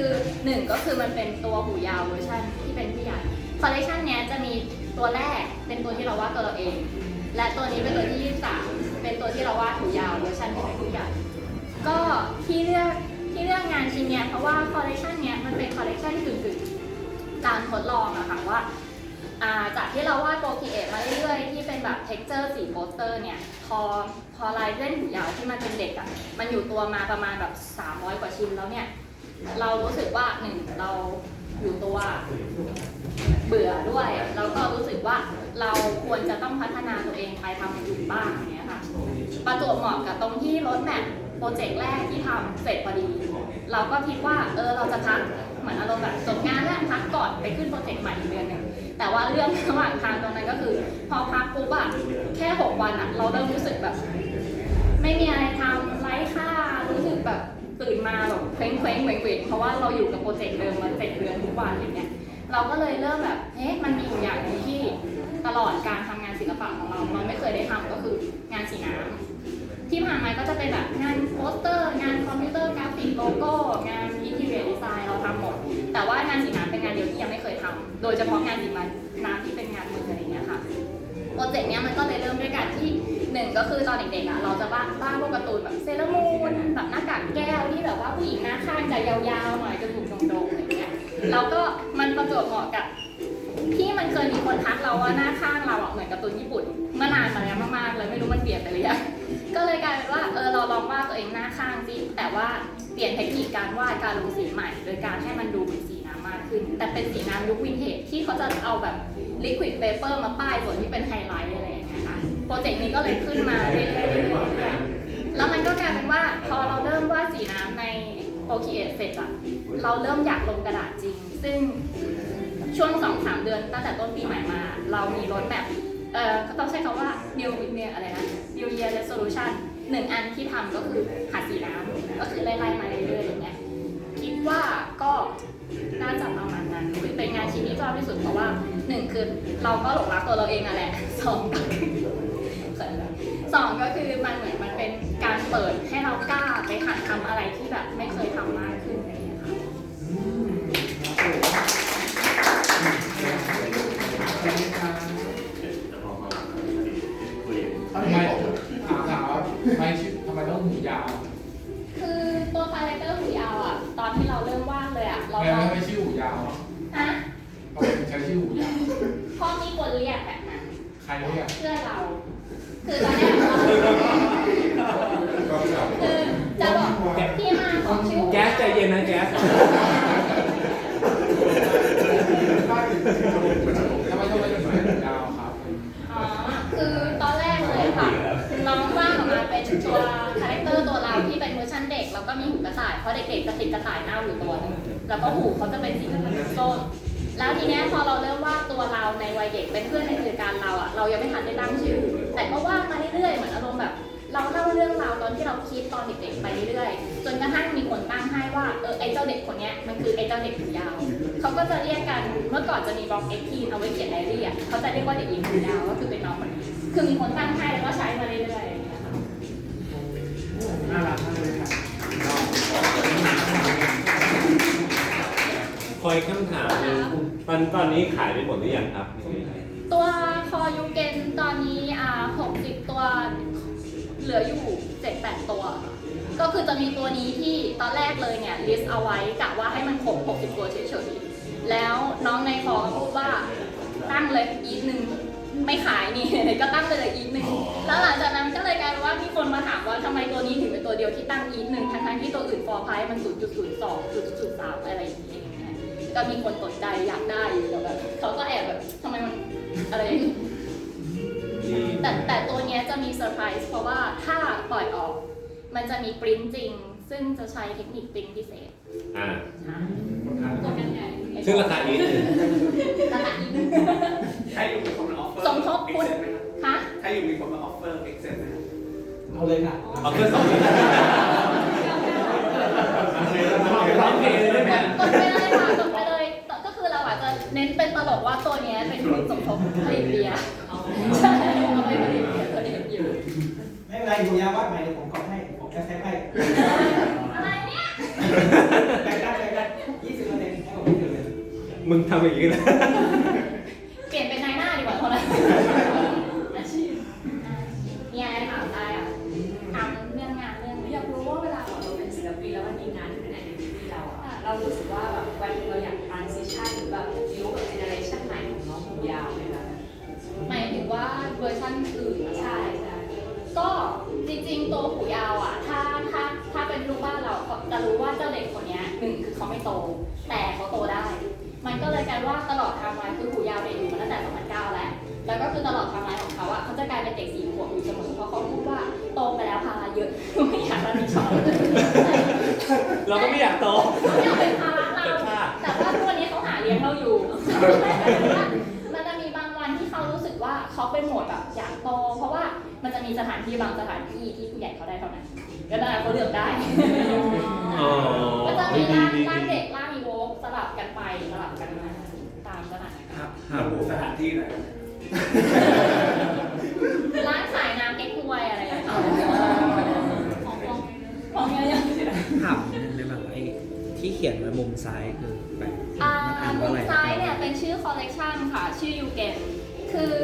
คือหนึ่งก็คือมันเป็นตัวหูยาวเวอร์ชันที่เป็นผู้ใหญ่คอลเลคชันเนี้ยจะมีตัวแรกเป็นตัวที่เราวาดตัวเราเอง และตัวนี้เป็นตัวที่ 23 เป็นตัวที่เราวาดหูยาวเวอร์ชันที่เป็นผู้ใหญ่ ก็ที่เลือกที่เลือกงานชิ้นเนี้ยเพราะว่าคอลเลคชันเนี้ยมันเป็นคอลเลคชันกึ่งๆการทดลองอะค่ะว่าจากที่เราวาดโปรคีเอทมาเรื่อยๆ ที่เป็นแบบเท็กเจอร์สีโปสเตอร์เนี่ย พอพอลายเส้นหูยาวที่มันเป็นเด็กอะมันอยู่ตัวมาประมาณแบบ 300 กว่าชิ้นแล้วเนี่ย เรารู้สึกว่าหนึ่งเราอยู่ตัวเบื่อด้วย แล้วก็รู้สึกว่าเราควรจะต้องพัฒนาตัวเองไปทำอย่างอื่นบ้างอย่างเงี้ยค่ะประจวบเหมาะกับตรงที่รถแมพโปรเจกต์แรกที่ทำเสร็จพอดี เราก็คิดว่าเออเราจะพักเหมือนอารมณ์แบบจบงานแล้วพักก่อนไปขึ้นโปรเจกต์ใหม่อีกเดือนหนึ่งแต่ว่าเรื่องระหว่างทางตรงนั้นก็คือ พอพักปุ๊บอะแค่หกวันอะเราเริ่มรู้สึกแบบ ไม่มีอะไร เจกต์เดิมมาเจ็ดเดือนทุกวันอย่างเงี้ยเราก็เลยเริ่มแบบเฮ้ยมันมีอยู่อย่างหนึงที่ตลอดการทำงานศิลปะของเราเราไม่เคยได้ทำก็คืองานสีน้ำที่ผ่านมาก็จะเป็นแบบงานโปสเตอร์ งานคอมพิวเตอร์กราฟิกโลโก้ งานอินทีเรียดีไซน์เราทำหมด แต่ว่างานสีน้ำเป็นงานเดียวที่ยังไม่เคยทำโดยเฉพาะงานสีน้ำที่เป็นงานมืออะไรเงี้ยค่ะโปรเจกต์เนี้ยมันก็เลยเริ่มด้วยการที่หนึ่งก็คือตอนเด็กๆอะเราจะบ้าบ้าพวกการ์ตูนแบบเซเลอร์มูนแบบหน้ากากแก้วที่แบบว่าผู้หญิงหน้าข้างจะยาวๆหน่อยจมู แล้วก็มันประจวบเหมาะกับที่มันเคยมีคนทักเราว่าหน้าข้างเราอะเหมือนการ์ตูนญี่ปุ่นเมื่อนานมาแล้วมากๆเลยไม่รู้มันเปลี่ยนไปหรือยังก็เลยกลายเป็นว่าเออเราลองวาดตัวเองหน้าข้างสิแต่ว่าเปลี่ยนเทคนิคการวาดการลงสีใหม่ โดยการให้มันดูเป็นสีน้ำมากขึ้น แต่เป็นสีน้ำยุควินเทจที่เขาจะเอาแบบลิควิดเปเปอร์มาป้ายส่วนที่เป็นไฮไลท์อะไรอย่างเงี้ยค่ะโปรเจกต์นี้ก็เลยขึ้นมาเรื่อยๆเรื่อยๆแล้วมันก็กลายเป็นว่าพอเราเริ่มวาดสีน้ำในโปรคีเอทเสร็จอะ เราเริ่มอยากลงกระดาษจริง ซึ่งช่วงสองสามเดือนตั้งแต่ต้นปีใหม่มา เรามีรถแบบเอ่อก็ต้องใช้คำว่า new year อะไรนะ new year resolution หนึ่งอันที่ทำก็คือหาสีน้ำก็คือไล่ๆมาเรื่อยๆอย่างเงี้ยคิดว่าก็น่าจะประมาณนั้นคือเป็นงานชิ้นที่ชอบที่สุดเพราะว่าหนึ่งคือเราก็หลงรักตัวเราเองนั่นแหละสองก็สองก็คือมันเหมือนมันเป็นการเปิดให้เรากล้าไปหัดทำอะไรที่แบบไม่เคยทำมา เลยอะเราทำไมก็ทำไมชื่อหูยาวอะฮะทำไมถึงใช้ชื่อหูยาวพ่อมีคนเรียกแบบนั้นใครเรียกเพื่อนเรา คือตอนแรกเราคือจะบอกที่มาของชื่อแก๊สใจเย็นนะแก๊สทำไมทำไมถึงใช้หูยาวครับอ๋อคือตอนแรกเลยค่ะน้องว่างออกมาเป็นตัวคาแรคเตอร์ตัวเราที่เป็นเวอร์ชันเด็กแล้วก็มีหูกระต่ายเพราะเด็กๆจะติดกระต่ายเน่าอยู่ตัวหนึง แล้วก็หูเขาจะเป็นสีส้มแล้วทีเนี้ยพอเราเริ่มวาดตัวเราในวัยเด็กเป็นเพื่อนในกิจการเราอะเรายังไม่ทันได้ตั้งชื่อ แต่ก็วาดมาเรื่อยๆเหมือนอารมณ์แบบ เราเล่าเรื่องราวตอนที่เราคิดตอนเด็กๆไปเรื่อยๆจนกระทั่งมีคนตั้งให้ว่าเออไอ้เจ้าเด็กคนเนี้ยมันคือไอ้เจ้าเด็กหูยาวเขาก็จะเรียกกันเมื่อก่อนจะมีบล็อกเอ็กทีเอาไว้เขียนไดอารี่อะเขาจะเรียกว่าเด็กหญิงหูยาวก็คือเป็นน้องคนนี้คือมีคนตั้งให้แล้วก็ใช้มาเรื่อย คอยคำถามหนึงตอนตอนนี้ขายไปหมดหรือยังครับ ตัวคอยูเกนตอนนี้อ่า60ตัว เหลืออยู่7-8ตัว ก็คือจะมีตัวนี้ที่ตอนแรกเลยเนี่ยลิสต์เอาไว้กะว่าให้มันครบ60ตัวเฉยๆ แล้วน้องในคอพูดว่าตั้งเลยอีกหนึ่งไม่ขายนี่ ก็ตั้งไปเลยอีกหนึ่งแล้วหลังจากนั้นก็เลยกลายเป็นว่ามีคนมาถามว่าทำไมตัวนี้ถึงเป็นตัวเดียวที่ตั้งอีกหนึ่งทั้งๆที่ตัวอื่นฟอร์ไพมัน 0.02 0.03 อะไรอย่างเงี้ ก็มีคนสนใจอยากได้อยู่แต่แบบเขาก็แอบแบบทำไมมันอะไรอย่างงี้แต่แต่ตัวเนี้ยจะมีเซอร์ไพรส์เพราะว่าถ้าปล่อยออก มันจะมีปริ้นจริง ซึ่งจะใช้เทคนิคปริ้นพิเศษอ่าตัวกันใหญ่ซึ่งราคาอีกหนึ่งราคาอีกถ้าอยู่มีคนมาออฟเฟอร์สมทบคุณเอ็กเซ็นไหมครับฮะถ้าอยู่มีคนมาออฟเฟอร์เอ็กเซ็นไหมครับเอาเลยค่ะเอาเครื่องสองร้องเพลงเลยได้ไหม กดไปเลยค่ะกดไปเลยก็คือเราอาจจะเน้นเป็นตลกว่าตัวเนี้ยเป็นทุนสมทบผลิตเบียร์ใช่เอาไปผลิตเบียร์ผลิตอยู่ไม่เป็นไรอยู่ยาววัดใหม่เดี๋ยวผมกดให้ผมจะแซฟให้ไแบ่งกันแบ่งกันยี่สิบเปอร์เซ็นต์ให้ผมยี่สิบเปอร์เซ็นต์มึงทำอย่างนี้นะ คือตลอดไทม์ไลน์ของเขาอะเขาจะกลายเป็นเด็กสี่ขวบอยู่เสมอเพราะเขาพูดว่าโตไปแล้วภาระเยอะ ไม่อยากรับผิดชอบเราก็ไม่อยากโตเขาอยากเป็นภาระเราแต่ว่าทุกวันนี้เขาหาเลี้ยงเราอยู่มันจะมีบางวันที่เขารู้สึกว่าเขาเป็นโหมดแบบอยากโต เพราะว่ามันจะมีสถานที่บางสถานที่ที่ผู้ใหญ่เขาได้เท่านั้นก็ได้เขาเลือกได้อ๋อก็จะมีดีร่างดีร่างดีเด็กร่างอีโวกสลับกันไปสลับกันมาตามสถานการณ์ระบุสถานที่หน่อย ร้านขายน้ำเก๊กฮวยอะไรอย่างเงี้ยของฟองของเยอะๆถามนิดนึงได้ไหมว่าไอ้ที่เขียนไว้มุมซ้ายคือแบบอ่ามันอ่านมุว่าอะมไรซ้ายเนี่ยเป็นชื่อคอลเลกชันค่ะ ชื่อยูเกนคือ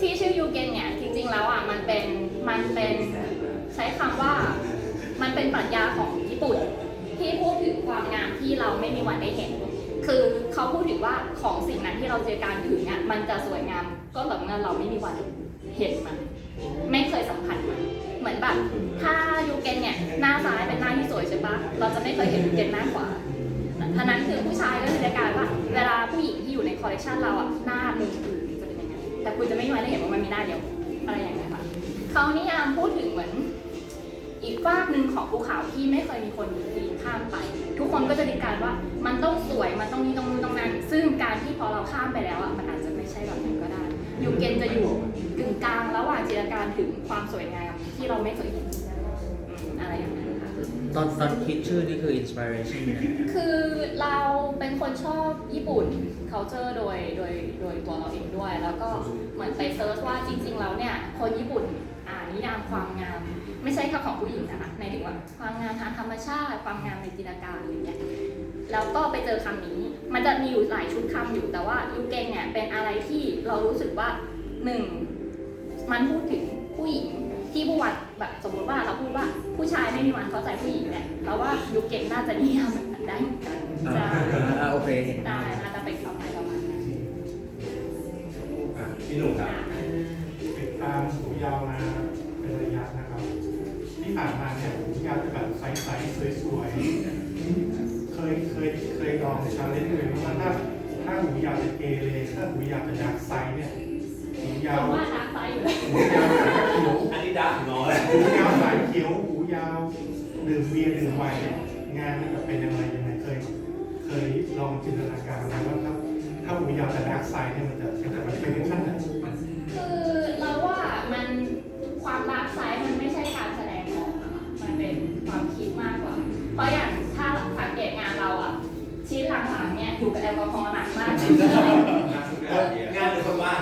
ที่ชื่อยูเกนเนี่ยจริงๆแล้วอะมันเป็นมันเป็นใช้คำว่า มันเป็นปรัชญาของญี่ปุ่น ที่พูดถึงความงามที่เราไม่มีวันได้เห็น คือเขาพูดถึงว่าของสิ่งนั้นที่เราเจอการถึงอะมันจะสวยงาม ก็ต่อเมื่อเราไม่มีวันเห็นมัน ไม่เคยสัมผัสมัน เหมือนแบบถ้ายูเกนเนี่ยหน้าซ้ายเป็นหน้าที่สวยใช่ปะเราจะไม่เคยเห็นยูเกนหน้าขวาท่านั้นคือผู้ชายก็คือจะกลายว่า เวลาผู้หญิงที่อยู่ในคอลเลกชันเราอะหน้ามุมอื่นจะเป็นยังไงแต่คุณจะไม่มีวันได้เห็นว่ามันมีหน้าเดียวอะไรอย่างเงี้ยค่ะเขานิยามพูดถึงเหมือนอีกฝากหนึ่งของภูเขาที่ไม่เคยมีคนปีนข้ามไป ทุกคนก็จะติดการว่ามันต้องสวยมันต้องนี้ต้องนู้นต้องนั้น ซึ่งการที่พอเราข้ามไปแล้วอะมัน ยูเกนจะอยู่กึ่งกลางระหว่างจินตนาการถึงความสวยงามที่เราไม่เคยเห็นอืมอะไรอย่างนั้นค่ะ ตอนตอนคิดชื่อนี่คืออินสปิเรชันเนี่ยคือเราเป็นคนชอบญี่ปุ่น culture โดยโดยโดยตัวเราเองด้วย แล้วก็เหมือนไปเซิร์ชว่าจริง ๆ แล้วเนี่ย คนญี่ปุ่นอ่านนิยามความงาม ไม่ใช่แค่ของผู้หญิงนะคะในถึงว่าความงามทางธรรมชาติ ความงามในจินตนาการอะไรอย่างเงี้ยแล้วก็ไปเจอคำนี้ มันจะมีอยู่หลายชุดคำอยู่แต่ว่ายูเกนเนี่ยเป็นอะไรที่เรารู้สึกว่าหนึ่งมันพูดถึงผู้หญิงที่ผู้วัดแบบสมมติว่าเราพูดว่าผู้ชายไม่มีวันเข้าใจผู้หญิงเนี่ยเราว่ายูเกนน่าจะนิยามแบบนั้นได้เหมือนกันอ่าจะอ่าโอเคเห็นได้น่าจะเป็นประมาณประมาณนั้นอะพี่หนุ่มครับติดตามหูยาวมา เคยลองชาเลนจ์เลยว่าถ้าถ้าหูยาวจะเกเรถ้าหูยาวจะดาร์กไซด์เนี่ยหูยาวคำว่าทางซ้ายอยู่เลยหูยาวสายเขียวอันนี้ดักน้อยหูยาวสายเขียวหูยาวดื่มเบียร์ดื่มไวน์เนี่ยงานมันจะเป็นยังไงยังไงเคยเคยลองจินตนาการไหมว่าถ้าถ้าหูยาวจะดาร์กไซด์เนี่ยมันจะมันจะเป็นขั้นไห อยู่กับแอลกอฮอล์หนักมากงานหรือคนว่า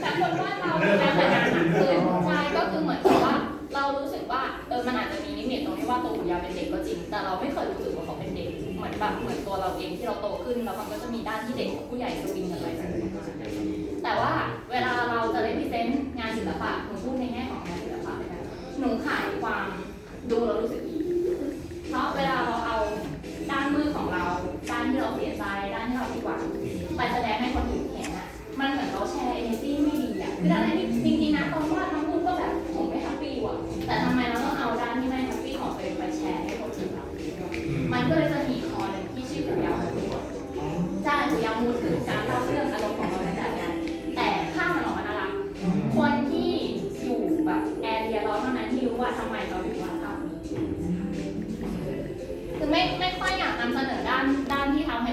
แต่คนว่าเราเป็นการทำงานหนักขึ้นใช่ก็คือเหมือนกับว่า เรารู้สึกว่าเออมันอาจจะมีนิมิตตรงที่ว่าตัวขุนยาเป็นเด็กก็จริง แต่เราไม่เคยรู้สึกว่าเขาเป็นเด็ก เหมือนแบบเหมือนตัวเราเองที่เราโตขึ้นแล้วมันก็จะมีด้านที่เด็กกับผู้ใหญ่สวิงอะไร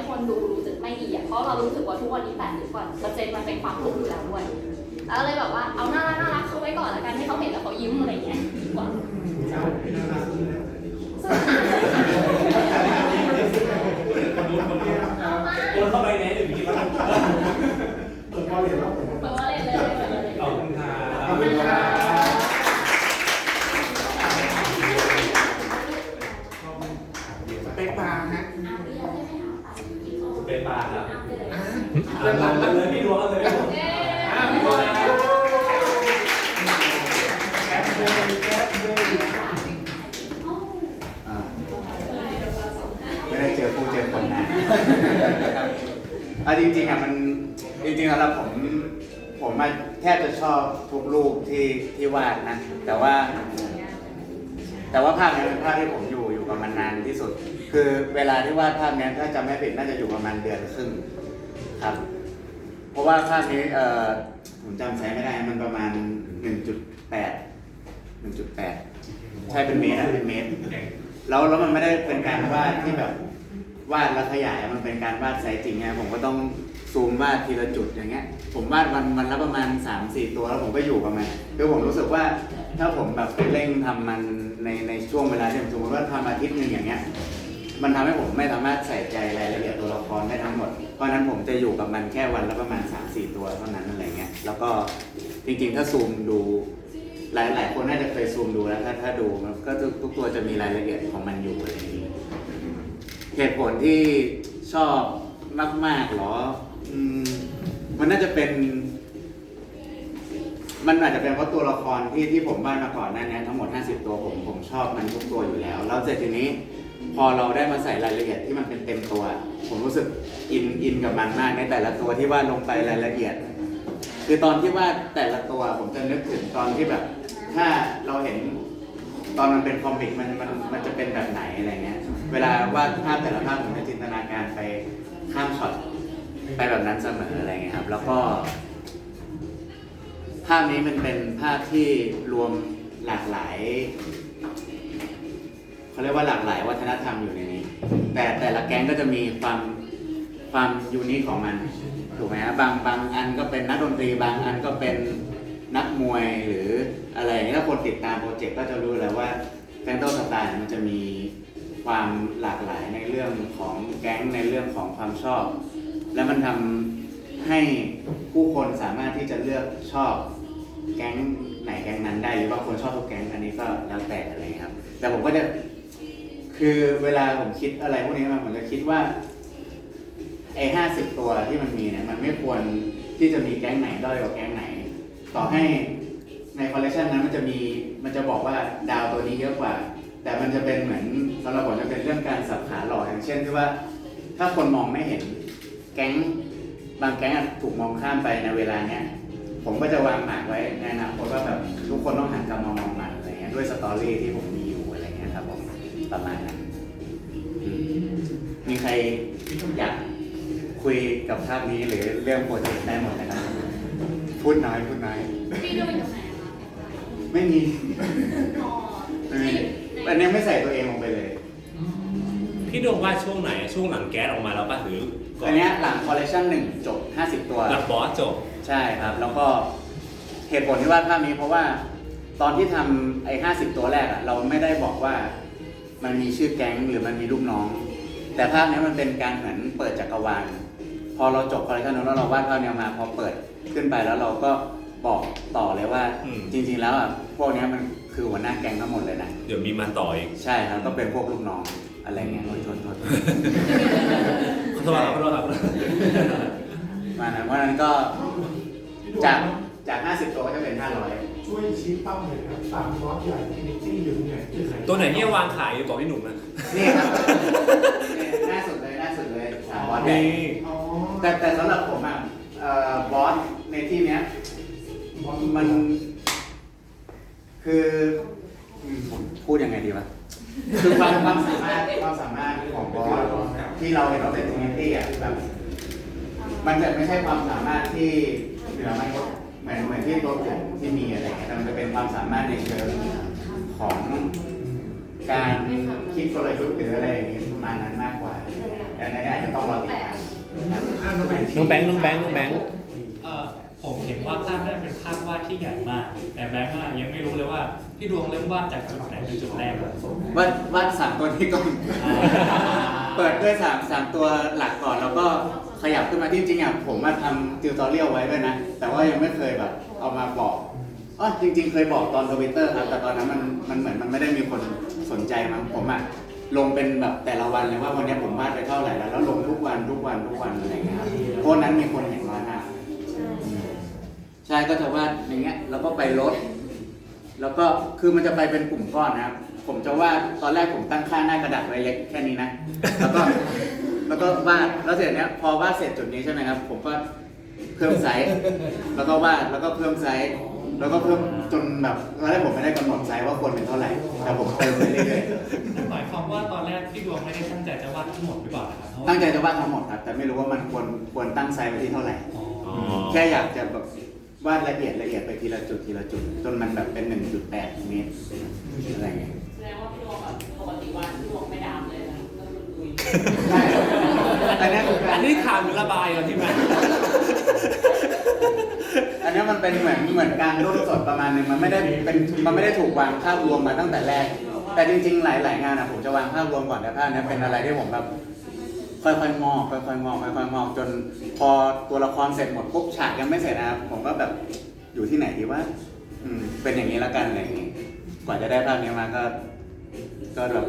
คนดูรู้สึกไม่ดีอะเพราะเรารู้สึกว่าทุกวันนี้แปดสิบกว่าเปอร์เซ็นต์มันเป็นความทุกข์อยู่แล้วด้วยแล้วเลยแบบว่าเอาน่ารักน่ารักเขาไว้ก่อนแล้วกันให้เขาเห็นแล้วเขายิ้มอะไรอย่างเงี้ยดีกว่าหูยาวเป็นน่ารักเลยเอามาคนเข้าไปในหนึ่งทีว่าเปิดเราเรียนแล้วผม เปิดว่าเลยเลยเปิดเลย ขอบคุณครั ขอบบ คุณครับ เเลย หลังเลยพี่ดวงเลยอะพี่บอลแก๊ปเลยแก๊ปเลยอ่าไม่ได้เจอผู้เจอคนนะอะจริงๆอะมันจริงๆแล้วผมผมมาแทบจะชอบทุกรูปที่ที่วาดนะ แต่ว่า แต่ว่าภาพนี้เป็นภาพที่ผมอยู่อยู่กับมันนานที่สุด คือเวลาที่วาดภาพนี้ถ้าจำไม่ผิดน่าจะอยู่ประมาณเดือนครึ่งครับ ราะว่าภาพนี้เอ่อผมจำไซส์ไม่ได้ มันประมาณ 1.8 1.8 ใช่เป็นเมตรอะเป็นเมตร แล้วแล้วมันไม่ได้เป็นการวาดที่แบบวาดแล้วขยายมันเป็นการวาดไซส์จริงไงผมก็ต้องซูมวาดทีละจุดอย่างเงี้ย ผมวาดวันวันละประมาณ 3-4 ตัวแล้วผมก็อยู่กับมันคือผมรู้สึกว่าถ้าผมแบบไปเร่งทำมันในในช่วงเวลาที่ผมสมมติว่าทำอาทิตย์หนึ่งอย่างเงี้ย มันทำให้ผมไม่สามารถใส่ใจรายละเอียดตัวละครได้ทั้งหมด เพราะนั้นผมจะอยู่กับมันแค่วันละประมาณ 3-4 ตัวเท่านั้นอะไรเงี้ย แล้วก็จริงๆ ถ้าซูมดูหลายหลายคนน่าจะเคยซูมดูแล้วถ้าถ้าดูมันก็ทุกตัวจะมีรายละเอียดของมันอยู่อะไรอย่างนี้เหตุผลที่ชอบมากๆหรอมมันน่าจะเป็น มันอาจจะเป็นเพราะตัวละครที่ที่ผมวาดมาก่อนหน้านี้ทั้งหมด 50 ตัวผมผมชอบมันทุกตัวอยู่แล้ว แล้วเสร็จทีนี้ พอเราได้มาใส่รายละเอียดที่มันเป็นเต็มตัว ผมรู้สึกอินอินกับมันมากในแต่ละตัวที่วาดลงไปรายละเอียด คือตอนที่วาดแต่ละตัวผมจะนึกถึงตอนที่แบบ ถ้าเราเห็นตอนมันเป็นคอมิกมันมันมันจะเป็นแบบไหนอะไรเงี้ย เวลาวาดภาพแต่ละภาพผมจะจินตนาการไปข้ามช็อตไปแบบนั้นเสมออะไรเงี้ยครับ แล้วก็ ภาพนี้มันเป็นภาพที่รวมหลากหลาย เขาเรียกว่าหลากหลายวัฒนธรรมอยู่ในนี้ แต่แต่ละแก๊งก็จะมีความความยูนิคของมันถูกไหมฮะบางบางอันก็เป็นนักดนตรีบางอันก็เป็นนักมวยหรืออะไรถ้าคนติดตามโปรเจกต์ก็จะรู้แล้วว่าแฟนโตสไตล์มันจะมีความหลากหลายในเรื่องของแก๊งในเรื่องของความชอบ และมันทำให้ผู้คนสามารถที่จะเลือกชอบแก๊งไหนแก๊งนั้นได้หรือบางคนชอบทุกแก๊งอันนี้ก็แล้วแต่อะไรครับ แต่ผมก็จะ คือเวลาผมคิดอะไรพวกนี้มาผมจะคิดว่าไอ้ห้าสิบตัวที่มันมีเนี่ยมันไม่ควรที่จะมีแก๊งไหนด้อยกว่าแก๊งไหน ต่อให้ในคอลเลคชันนั้นมันจะมีมันจะบอกว่าดาวตัวนี้เยอะกว่า แต่มันจะเป็นเหมือนสำหรับผมจะเป็นเรื่องการสับขาหลอกอย่างเช่นที่ว่า ถ้าคนมองไม่เห็นแก๊งบางแก๊งถูกมองข้ามไปในเวลาเนี้ยผมก็จะวางหมากไว้ในอนาคตว่าแบบทุกคนต้องหันกลับมามองมันอะไรเงี้ยด้วยสตอรี่ที่ผม ประมาณนั้นอืมมีใครอยากคุยกับภาพนี้หรือเรื่องโปรเจกต์ได้หมดนะครับ พูดน้อยพูดน้อยพี่ดูอยู่ไหนคะไม่มีอ๋อไม่มีอันนี้ไม่ใส่ตัวเองลงไปเลย พี่ดวงว่าช่วงไหนช่วงหลังแก๊สออกมาแล้วป่ะหรือก่อนอันเนี้ยหลังคอลเลคชันหนึ่งจบ 50 ตัว หลังบอสจบ ใช่ครับ แล้วก็เหตุผลที่วาดภาพนี้เพราะว่าตอนที่ทำไอ้ห้าสิบตัวแรกอะเราไม่ได้บอกว่า มันมีชื่อแก๊งหรือมันมีลูกน้อง แต่ภาพนี้มันเป็นการเหมือนเปิดจักรวาลพอเราจบคอลเลคชันนั้นแล้วเราวาดภาพนี้มาพอเปิดขึ้นไปแล้วเราก็บอกต่อเลยว่า อืม จริง ๆ แล้วอะพวกเนี้ยมันคือหัวหน้าแก๊งทั้งหมดเลยนะเดี๋ยวมีมาต่ออีก ใช่ครับก็เป็นพวกลูกน้องอะไรเงี้ยโอ้ยโทษโทษขอโทษครับขอโทษครับมานั้นว่านั้นก็จากจาก 50 ตัวก็จะเป็น 500 ช่วยชี้เป้าหน่อยครับสามบอสใหญ่ที่ที่อยู่ตรงไหนที่ไหนตัวไหนที่จะวางขายบอกพี่หนุ่มนะนี่ครับนี่หน้าสุดเลยหน้าสุดเลยสามบอสใหญ่นี่อ๋อแต่แต่สำหรับผมอะเอ่อบอสในที่เนี้ยบอสมัน คืออืมผมพูดยังไงดีวะคือความความสามารถความสามารถของบอสที่เราเห็นเราเป็นทรินิตี้อะแบบมันจะไม่ใช่ความสามารถที่เหนือมนุษย์ เหมือนเหมือนที่ตัวผมที่มีอะไรเงี้ยแต่มันจะเป็นความสามารถในเชิงของการคิดกลยุทธ์หรืออะไรอย่างงี้ประมาณนั้นมากกว่าแต่ในนี้อาจจะต้องรอติดตามครับอ่าทำไมน้องแบงค์น้องแบงค์น้องแบงค์เอ่อผมเห็นว่าภาพนั้นเป็นภาพวาดที่ใหญ่มาก แต่แบงค์อะยังไม่รู้เลยว่าพี่ดวงเริ่มวาดจากจุดไหนเป็นจุดแรกอะวาดวาดสามตัวนี้ก่อนเปิดด้วยสามสามตัวหลักก่อนแล้วก็ ขยับขึ้นมาที่จริงๆอะผมมาทำติวตอเรียลไว้ด้วยนะ แต่ว่ายังไม่เคยแบบเอามาบอกอ๋อจริง ๆ เคยบอกตอนทวิตเตอร์ครับแต่ตอนนั้นมันมันเหมือนมันไม่ได้มีคนสนใจมั้งผมอะลงเป็นแบบแต่ละวันเลยว่าวันนี้ผมวาดไปเท่าไหร่แล้วแล้วลงทุกวันทุกวันทุกวันอะไรอย่างเงี้ยครับเพราะนั้นมีคนเห็นน้อยมากใช่ก็จะวาดอย่างเงี้ยแล้วก็ไปลดแล้วก็คือมันจะไปเป็นกลุ่มก้อนนะครับ ผมจะวาดตอนแรกผมตั้งค่าหน้ากระดาษไว้เล็กแค่นี้นะ แล้วก็ แล้วก็วาดแล้วเสร็จเนี้ยพอวาดเสร็จจุดนี้ใช่ไหมครับ ผมก็เพิ่มไซส์แล้วก็วาดแล้วก็เพิ่มไซส์แล้วก็เพิ่มจนแบบตอนแรกผมไม่ได้กำหนดไซส์ว่าควรเป็นเท่าไหร่แต่ผมเติมไปเรื่อยหมายความว่าตอนแรกพี่ดวงไม่ได้ตั้งใจจะวาดทั้งหมดหรือเปล่านะครับเพราะๆว่าตั้งใจจะวาดทั้งหมดครับแต่ไม่รู้ว่ามันควรควรตั้งไซส์ไว้ที่เท่าไหร่อ๋ออ๋อแค่อยากจะแบบวาดละเอียดละเอียดไปทีละจุดทีละจุด จนมันแบบเป็น 1.8เมตรอะไรเงี้ย แสดงว่าพี่ดวงแบบปกติวัน อันเนี้ยคืออันนี้ถามหรือระบายเหรอที่มา อันนี้มันเป็นเหมือนเหมือนการร่นสดประมาณนึงมันไม่ได้เป็นมันไม่ได้ถูกวางภาพรวมมาตั้งแต่แรก แต่จริง ๆ หลาย ๆ งานอะผมจะวางภาพรวมก่อนแต่ภาพเนี้ยเป็นอะไรที่ผมแบบค่อยๆงอกค่อยๆงอกค่อยๆงอกจน พอตัวละครเสร็จหมดปุ๊บฉากยังไม่เสร็จนะครับผมก็แบบอยู่ที่ไหนดีว่าเป็นอย่างนี้แล้วกันอะไรอย่างงี้กว่าจะได้ภาพนี้มาก็ ก็แบบ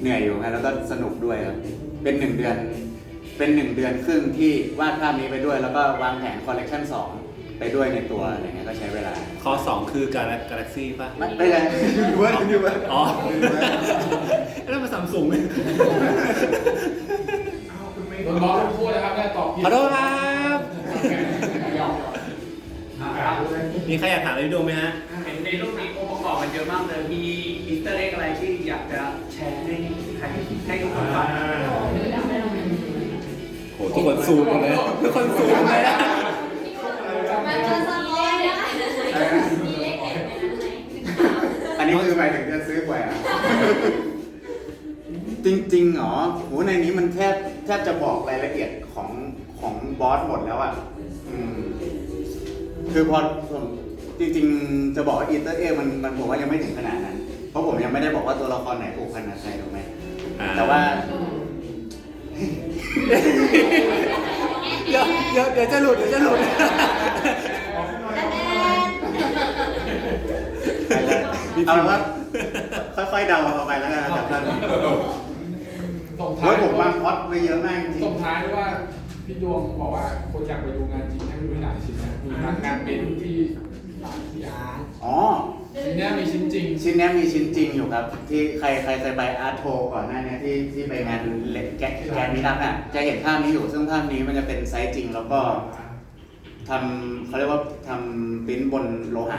เหนื่อยอยู่ครับแล้วก็สนุกด้วยครับเป็นหนึ่งเดือน เป็นหนึ่งเดือนครึ่งที่วาดภาพนี้ไปด้วย แล้วก็วางแผนคอลเลกชันสองไปด้วยในตัวอะไรเงี้ยก็ใช้เวลา คอสองคือกาแล็กซี่ป่ะไม่ไม่ใช่ดูว่าดูว่าอ๋อแล้วมาซัมซุงโดนบล็อกลงโทษนะครับได้ตอบผิดขอโทษครับยอมมีใครอยากถามอะไรพี่ดวงไหมฮะเห็นในรูปนี้องค์ประกอบมันเยอะมากเลยมีอิส เตอร์เอ็กอะไรที่อยากจะแชร์ให้ใครให้ทุกคนฟังโหทุกคนซูมหมดเลยทุกคนซูมเลยนะมันจะสปอยนะมีเลขเด็ดในนั้นไหมอันนี้คือหมายถึงจะซื้อหวยอะจริงๆเหรอโหในนี้มันแทบแทบจะบอกรายละเอียดของของบอสหมดแล้วอะอืมคือพอจริง ๆ จะบอกว่าอีเตอร์เอมันมันผมว่ายังไม่ถึงขนาดนั้น เพราะผมยังไม่ได้บอกว่าตัวละครไหนผูกพันกับใครถูกไหมอ่าแต่ว่าเดี๋ยวเดี๋ยวเดี๋ยวจะหลุดเดี๋ยวจะหลุด เอาเป็นว่าค่อยๆเดาเอาไปแล้วกันนะครับท่านส่งเพท้ายราะผมวางพล็อตไว้เยอะมากจริงส่งท้ายด้วยว่าพี่ดวงบอกว่าคนอยากไปดูงานจริงให้ไปดูที่ไหนชิ้นนะมีงานงานเป็นที่ที่อาร์ตอ๋อ ชิ้นเนี้ยมีชิ้นจริง ชิ้นเนี้ยมีชิ้นจริงอยู่ครับ ที่ใครใครเคยไปอาร์ตโทก่อนหน้าเนี้ยที่ที่ไปงานเล็กแกะแกนมิทักอะจะเห็นภาพนี้อยู่ซึ่งภาพนี้มันจะเป็นไซส์จริงแล้วก็ทำเขาเรียกว่าทำปริ้นบนโลหะ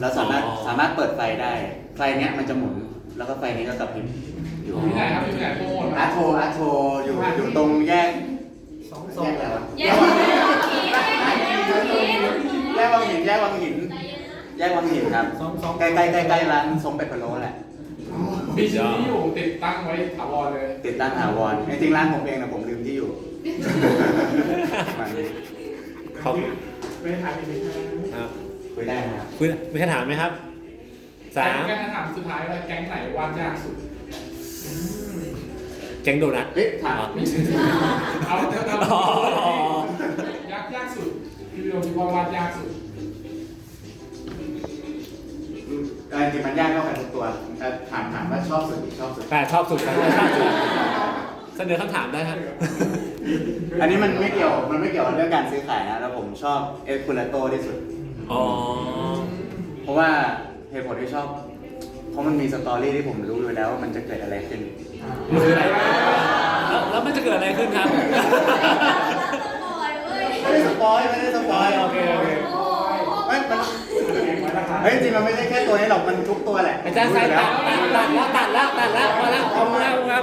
แล้วสามารถอ๋อ สามารถเปิดไฟได้ ไฟเนี้ยมันจะหมุนแล้วก็ไฟนี้ก็กระพริบอยู่อยู่ที่ไหนครับอยู่ที่ไหนโปรโมทอาร์ตโทอาร์ตโทอยู่อยู่ตรงแยกแยกอะไรวะ แยกวังหินแยกวังหิน แยกวังหิน แยกวังหินแยกวังหินครับใกล้ใกล้ใกล้ใกล้ร้านสมเป็ดพะโล้แหละ มีชิ้นนี้อยู่ติดตั้งไว้ถาวรเลย ติดตั้งถาวรจริงๆร้านผมเองนะผมลืมที่อยู่ขอบไม่ถ่ายอีกไหมครับครับคุยได้นะครับคุณมีคำถามไหมครับสามแก๊งถามสุดท้ายว่าแก๊งไหนวาดยากสุด แก๊งโดนัทเฮ้ยถามมีชิ้นเอาเท่าอ๋อยากยากสุดพี่ดวงคิดว่าวาดยากสุด จริงๆมันยากเท่ากันทุกตัวแต่ถามถามว่าชอบสุดหรือชอบสุด แต่ชอบสุดครับชอบสุดเสนอคำถามได้ครับอันนี้มันไม่เกี่ยวมันไม่เกี่ยวกับเรื่องการซื้อขายนะแล้วผมชอบเอคูลาโตที่สุด อ๋อ เพราะว่าเหตุผลที่ชอบ เพราะมันมีสตอรี่ที่ผมรู้อยู่แล้วว่ามันจะเกิดอะไรขึ้นมันคืออะไรแล้วแล้วมันจะเกิดอะไรขึ้นครับ ไม่ได้สปอยไม่ได้สปอยโอเคโอเค ไม่มัน เฮ้ยจริงมันไม่ใช่แค่ตัวนี้หรอกมันทุกตัวแหละ อาจารย์สายตัดตัดตัดแล้วตัดแล้วตัดแล้วพอแล้วพอแล้วครับ